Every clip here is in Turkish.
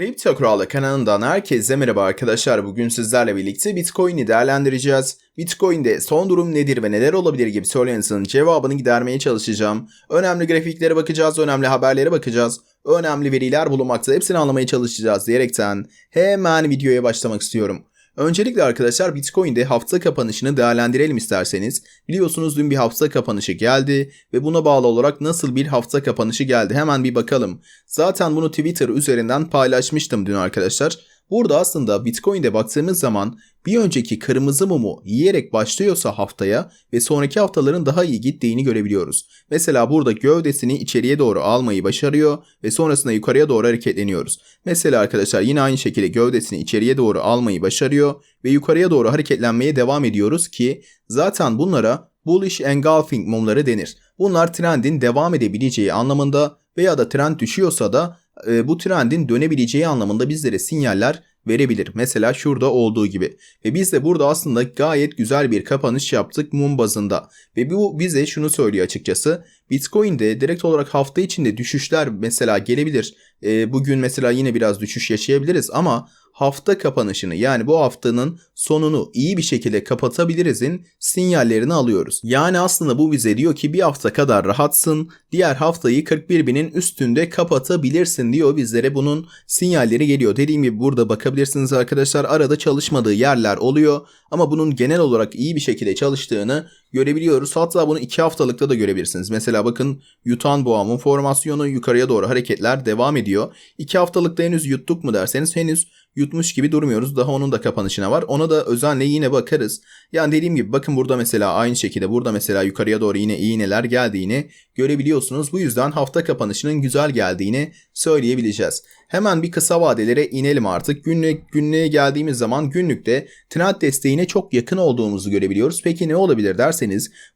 Kripto Kralı kanalından herkese merhaba arkadaşlar. Bugün sizlerle birlikte Bitcoin'i değerlendireceğiz. Bitcoin'de son durum nedir ve neler olabilir gibi sorularınızın cevabını gidermeye çalışacağım. Önemli grafiklere bakacağız, önemli haberlere bakacağız. Önemli veriler bulunmakta hepsini anlamaya çalışacağız diyerekten hemen videoya başlamak istiyorum. Öncelikle arkadaşlar Bitcoin'de hafta kapanışını değerlendirelim isterseniz. Biliyorsunuz dün bir hafta kapanışı geldi ve buna bağlı olarak nasıl bir hafta kapanışı geldi hemen bir bakalım. Zaten bunu Twitter üzerinden paylaşmıştım dün arkadaşlar. Burada aslında Bitcoin'de baktığımız zaman bir önceki kırmızı mumu yiyerek başlıyorsa haftaya ve sonraki haftaların daha iyi gittiğini görebiliyoruz. Mesela burada gövdesini içeriye doğru almayı başarıyor ve sonrasında yukarıya doğru hareketleniyoruz. Mesela arkadaşlar yine aynı şekilde gövdesini içeriye doğru almayı başarıyor ve yukarıya doğru hareketlenmeye devam ediyoruz ki zaten bunlara bullish engulfing mumları denir. Bunlar trendin devam edebileceği anlamında veya da trend düşüyorsa da e, bu trendin dönebileceği anlamında bizlere sinyaller verebilir. Mesela şurada olduğu gibi. Ve biz de burada aslında gayet güzel bir kapanış yaptık mum bazında. Ve bu bize şunu söylüyor açıkçası. Bitcoin'de direkt olarak hafta içinde düşüşler mesela gelebilir. E, bugün mesela yine biraz düşüş yaşayabiliriz ama hafta kapanışını yani bu haftanın sonunu iyi bir şekilde kapatabilirizin sinyallerini alıyoruz. Yani aslında bu bize diyor ki bir hafta kadar rahatsın, diğer haftayı 41 binin üstünde kapatabilirsin diyor bizlere bunun sinyalleri geliyor. Dediğim gibi burada bakabilirsiniz arkadaşlar arada çalışmadığı yerler oluyor ama bunun genel olarak iyi bir şekilde çalıştığını görebiliyoruz. Hatta bunu 2 haftalıkta da görebilirsiniz. Mesela bakın yutan boğamın formasyonu yukarıya doğru hareketler devam ediyor. 2 haftalıkta henüz yuttuk mu derseniz henüz yutmuş gibi durmuyoruz. Daha onun da kapanışına var. Ona da özenle yine bakarız. Yani dediğim gibi bakın burada mesela aynı şekilde burada mesela yukarıya doğru yine iğneler geldiğini görebiliyorsunuz. Bu yüzden hafta kapanışının güzel geldiğini söyleyebileceğiz. Hemen bir kısa vadelere inelim artık. Günlük günlüğe geldiğimiz zaman günlükte trend desteğine çok yakın olduğumuzu görebiliyoruz. Peki ne olabilir derseniz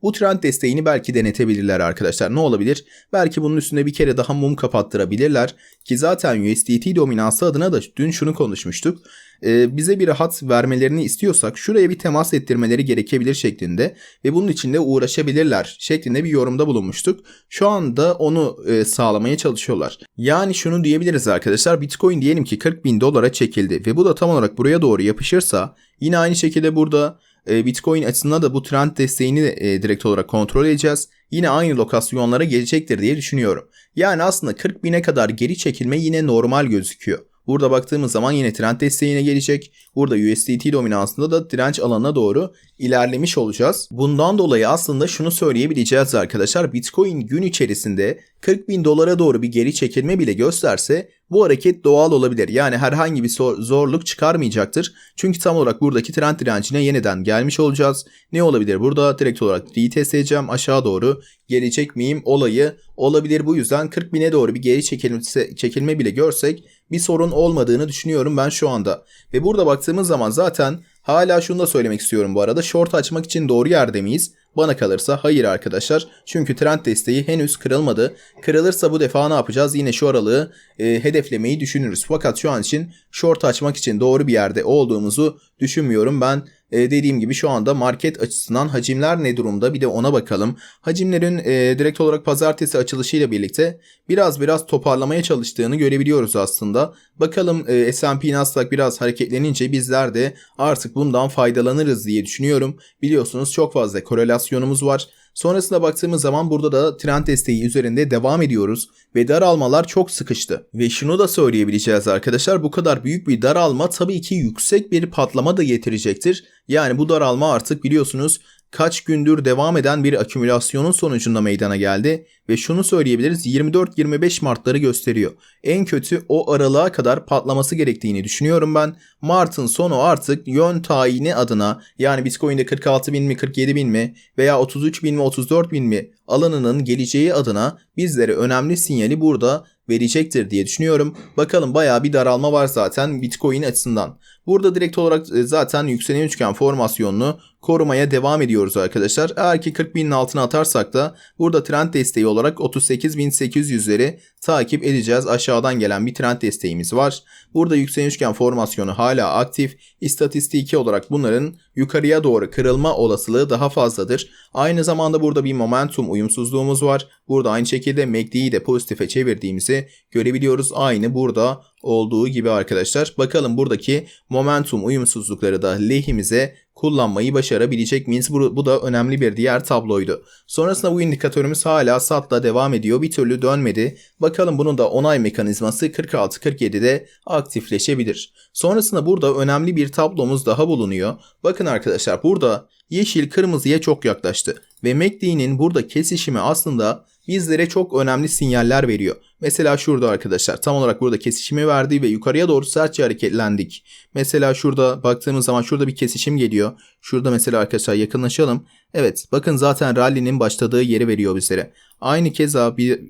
bu trend desteğini belki denetebilirler arkadaşlar. Ne olabilir? Belki bunun üstünde bir kere daha mum kapattırabilirler. Ki zaten USDT dominansı adına da dün şunu konuşmuştuk e, bize bir rahat vermelerini istiyorsak şuraya bir temas ettirmeleri gerekebilir şeklinde ve bunun için de uğraşabilirler şeklinde bir yorumda bulunmuştuk. Şu anda onu e, sağlamaya çalışıyorlar. Yani şunu diyebiliriz arkadaşlar Bitcoin diyelim ki 40 bin dolara çekildi ve bu da tam olarak buraya doğru yapışırsa yine aynı şekilde burada e, Bitcoin açısından da bu trend desteğini e, direkt olarak kontrol edeceğiz. Yine aynı lokasyonlara gelecektir diye düşünüyorum. Yani aslında 40 bine kadar geri çekilme yine normal gözüküyor. Burada baktığımız zaman yine trend desteğine gelecek. Burada USDT dominansında da direnç alanına doğru ilerlemiş olacağız. Bundan dolayı aslında şunu söyleyebileceğiz arkadaşlar. Bitcoin gün içerisinde 40 bin dolara doğru bir geri çekilme bile gösterse bu hareket doğal olabilir. Yani herhangi bir zorluk çıkarmayacaktır. Çünkü tam olarak buradaki trend direncine yeniden gelmiş olacağız. Ne olabilir? Burada direkt olarak retest edeceğim. Aşağı doğru gelecek miyim olayı olabilir. Bu yüzden 40 bine doğru bir geri çekilme, çekilme bile görsek bir sorun olmadığını düşünüyorum ben şu anda. Ve burada baktığımız zaman zaten hala şunu da söylemek istiyorum bu arada. Short açmak için doğru yerde miyiz? Bana kalırsa hayır arkadaşlar. Çünkü trend desteği henüz kırılmadı. Kırılırsa bu defa ne yapacağız? Yine şu aralığı e, hedeflemeyi düşünürüz. Fakat şu an için short açmak için doğru bir yerde olduğumuzu düşünmüyorum. Ben e, dediğim gibi şu anda market açısından hacimler ne durumda bir de ona bakalım. Hacimlerin e, direkt olarak pazartesi açılışıyla birlikte biraz biraz toparlamaya çalıştığını görebiliyoruz aslında. Bakalım e, S&P Nasdaq biraz hareketlenince bizler de artık bundan faydalanırız diye düşünüyorum. Biliyorsunuz çok fazla korelasyonumuz var. Sonrasında baktığımız zaman burada da trend desteği üzerinde devam ediyoruz ve daralmalar çok sıkıştı. Ve şunu da söyleyebileceğiz arkadaşlar bu kadar büyük bir daralma tabii ki yüksek bir patlama da getirecektir. Yani bu daralma artık biliyorsunuz kaç gündür devam eden bir akümülasyonun sonucunda meydana geldi ve şunu söyleyebiliriz 24-25 Mart'ları gösteriyor. En kötü o aralığa kadar patlaması gerektiğini düşünüyorum ben. Mart'ın sonu artık yön tayini adına yani Bitcoin'de 46 bin mi 47 bin mi veya 33 bin mi 34 bin mi alanının geleceği adına bizlere önemli sinyali burada verecektir diye düşünüyorum. Bakalım bayağı bir daralma var zaten Bitcoin açısından. Burada direkt olarak e, zaten yükselen üçgen formasyonunu korumaya devam ediyoruz arkadaşlar. Eğer ki 40 binin altına atarsak da burada trend desteği olarak 38.800'leri takip edeceğiz. Aşağıdan gelen bir trend desteğimiz var. Burada yükselen üçgen formasyonu hala aktif. İstatistiki olarak bunların yukarıya doğru kırılma olasılığı daha fazladır. Aynı zamanda burada bir momentum uyumsuzluğumuz var. Burada aynı şekilde MACD'yi de pozitife çevirdiğimizi görebiliyoruz. Aynı burada olduğu gibi arkadaşlar. Bakalım buradaki momentum uyumsuzlukları da lehimize kullanmayı başarabilecek miyiz? Bu, bu da önemli bir diğer tabloydu. Sonrasında bu indikatörümüz hala satla devam ediyor. Bir türlü dönmedi. Bakalım bunun da onay mekanizması 46-47'de aktifleşebilir. Sonrasında burada önemli bir tablomuz daha bulunuyor. Bakın arkadaşlar burada yeşil kırmızıya çok yaklaştı. Ve MACD'nin burada kesişimi aslında bizlere çok önemli sinyaller veriyor. Mesela şurada arkadaşlar tam olarak burada kesişimi verdi ve yukarıya doğru sertçe hareketlendik. Mesela şurada baktığımız zaman şurada bir kesişim geliyor. Şurada mesela arkadaşlar yakınlaşalım. Evet bakın zaten rally'nin başladığı yeri veriyor bizlere. Aynı keza bir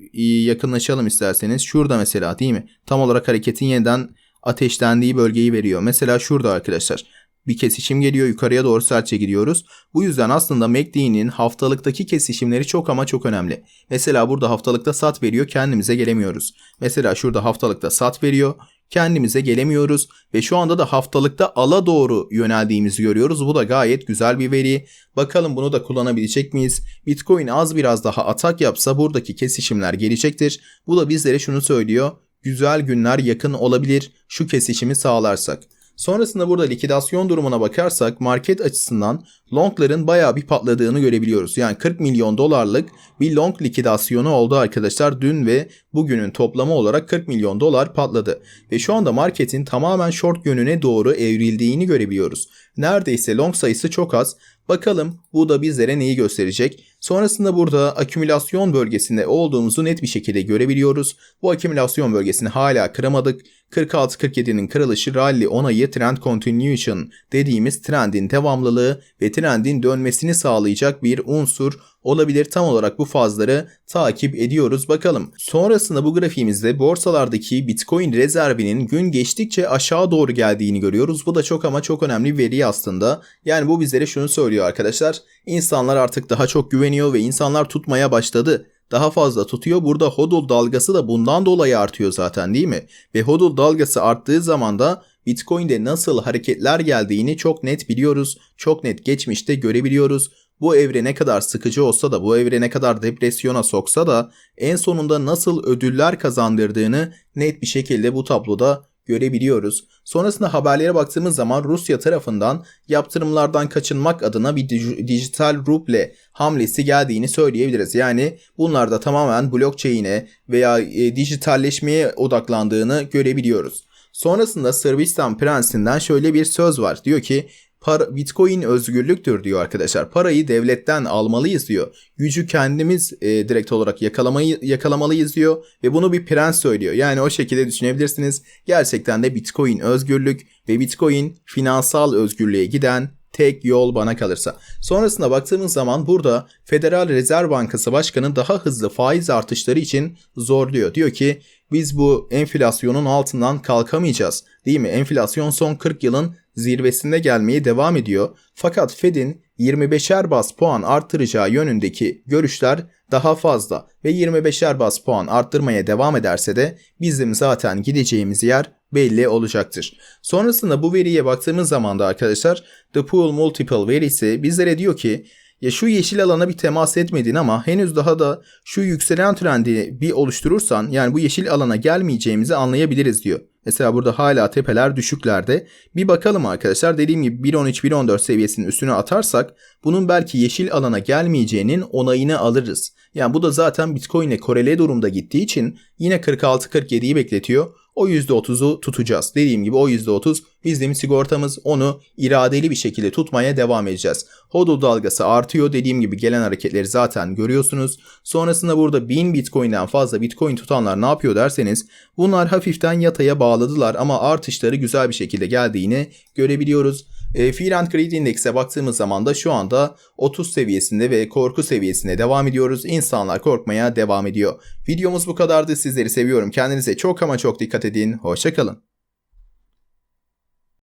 yakınlaşalım isterseniz. Şurada mesela değil mi? Tam olarak hareketin yeniden ateşlendiği bölgeyi veriyor. Mesela şurada arkadaşlar bir kesişim geliyor yukarıya doğru sertçe gidiyoruz. Bu yüzden aslında MACD'nin haftalıktaki kesişimleri çok ama çok önemli. Mesela burada haftalıkta sat veriyor kendimize gelemiyoruz. Mesela şurada haftalıkta sat veriyor kendimize gelemiyoruz ve şu anda da haftalıkta ala doğru yöneldiğimizi görüyoruz. Bu da gayet güzel bir veri. Bakalım bunu da kullanabilecek miyiz? Bitcoin az biraz daha atak yapsa buradaki kesişimler gelecektir. Bu da bizlere şunu söylüyor. Güzel günler yakın olabilir şu kesişimi sağlarsak. Sonrasında burada likidasyon durumuna bakarsak market açısından longların bayağı bir patladığını görebiliyoruz. Yani 40 milyon dolarlık bir long likidasyonu oldu arkadaşlar dün ve bugünün toplamı olarak 40 milyon dolar patladı. Ve şu anda marketin tamamen short yönüne doğru evrildiğini görebiliyoruz. Neredeyse long sayısı çok az. Bakalım bu da bizlere neyi gösterecek? Sonrasında burada akümülasyon bölgesinde olduğumuzu net bir şekilde görebiliyoruz. Bu akümülasyon bölgesini hala kıramadık. 46-47'nin kırılışı rally onayı trend continuation dediğimiz trendin devamlılığı ve trendin dönmesini sağlayacak bir unsur olabilir. Tam olarak bu fazları takip ediyoruz bakalım. Sonrasında bu grafiğimizde borsalardaki Bitcoin rezervinin gün geçtikçe aşağı doğru geldiğini görüyoruz. Bu da çok ama çok önemli bir veri aslında. Yani bu bizlere şunu söylüyor arkadaşlar. İnsanlar artık daha çok güveniyor ve insanlar tutmaya başladı daha fazla tutuyor. Burada hodl dalgası da bundan dolayı artıyor zaten değil mi? Ve hodl dalgası arttığı zaman da Bitcoin'de nasıl hareketler geldiğini çok net biliyoruz. Çok net geçmişte görebiliyoruz. Bu evre ne kadar sıkıcı olsa da bu evre ne kadar depresyona soksa da en sonunda nasıl ödüller kazandırdığını net bir şekilde bu tabloda görebiliyoruz. Sonrasında haberlere baktığımız zaman Rusya tarafından yaptırımlardan kaçınmak adına bir dijital ruble hamlesi geldiğini söyleyebiliriz. Yani bunlar da tamamen blockchain'e veya e, dijitalleşmeye odaklandığını görebiliyoruz. Sonrasında Sırbistan prensinden şöyle bir söz var. Diyor ki Para, Bitcoin özgürlüktür diyor arkadaşlar. Parayı devletten almalıyız diyor. Gücü kendimiz e, direkt olarak yakalamayı yakalamalıyız diyor ve bunu bir prens söylüyor. Yani o şekilde düşünebilirsiniz. Gerçekten de Bitcoin özgürlük ve Bitcoin finansal özgürlüğe giden tek yol bana kalırsa. Sonrasında baktığımız zaman burada Federal Rezerv Bankası Başkanı daha hızlı faiz artışları için zorluyor. Diyor ki biz bu enflasyonun altından kalkamayacağız. Değil mi? Enflasyon son 40 yılın zirvesinde gelmeye devam ediyor. Fakat Fed'in 25'er bas puan arttıracağı yönündeki görüşler daha fazla ve 25'er bas puan arttırmaya devam ederse de bizim zaten gideceğimiz yer belli olacaktır. Sonrasında bu veriye baktığımız zaman da arkadaşlar The Pool Multiple verisi bizlere diyor ki ya şu yeşil alana bir temas etmedin ama henüz daha da şu yükselen trendi bir oluşturursan yani bu yeşil alana gelmeyeceğimizi anlayabiliriz diyor. Mesela burada hala tepeler düşüklerde. Bir bakalım arkadaşlar dediğim gibi 1.13-1.14 seviyesinin üstüne atarsak bunun belki yeşil alana gelmeyeceğinin onayını alırız. Yani bu da zaten Bitcoin'e korele durumda gittiği için yine 46-47'yi bekletiyor. O %30'u tutacağız. Dediğim gibi o %30 bizim sigortamız onu iradeli bir şekilde tutmaya devam edeceğiz. Hodl dalgası artıyor. Dediğim gibi gelen hareketleri zaten görüyorsunuz. Sonrasında burada 1000 Bitcoin'den fazla Bitcoin tutanlar ne yapıyor derseniz bunlar hafiften yataya bağladılar ama artışları güzel bir şekilde geldiğini görebiliyoruz. E, Fear and Greed Index'e baktığımız zaman da şu anda 30 seviyesinde ve korku seviyesinde devam ediyoruz. İnsanlar korkmaya devam ediyor. Videomuz bu kadardı. Sizleri seviyorum. Kendinize çok ama çok dikkat edin. Hoşçakalın.